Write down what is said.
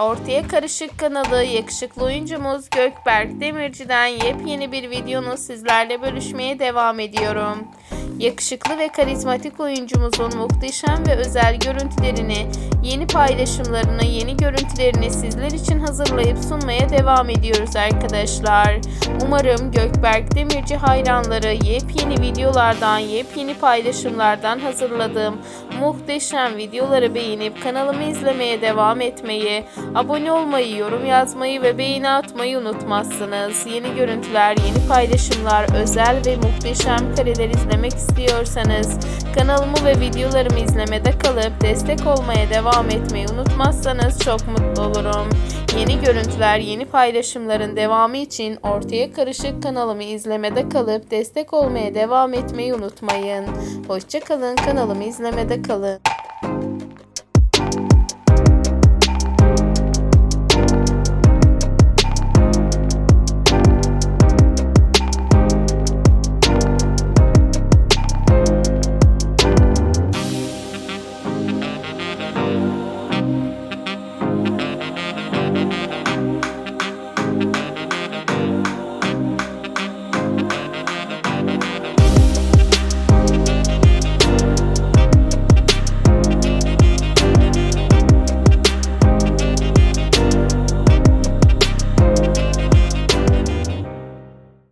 Ortaya Karışık kanalı yakışıklı oyuncumuz Gökberk Demirci'den yepyeni bir videonu sizlerle bölüşmeye devam ediyorum. Yakışıklı ve karizmatik oyuncumuzun muhteşem ve özel görüntülerini, yeni paylaşımlarını, yeni görüntülerini sizler için hazırlayıp sunmaya devam ediyoruz arkadaşlar. Umarım Gökberk Demirci hayranları yepyeni videolardan, yepyeni paylaşımlardan hazırladığım muhteşem videoları beğenip kanalımı izlemeye devam etmeyi, abone olmayı, yorum yazmayı ve beğeni atmayı unutmazsınız. Yeni görüntüler, yeni paylaşımlar, özel ve muhteşem kareler izlemek istiyorsanız kanalımı ve videolarımı izlemede kalıp destek olmaya devam etmeyi unutmazsanız çok mutlu olurum. Yeni görüntüler, yeni paylaşımların devamı için ortaya karışık kanalımı izlemede kalıp destek olmaya devam etmeyi unutmayın. Hoşçakalın, kanalımı izlemede kalın.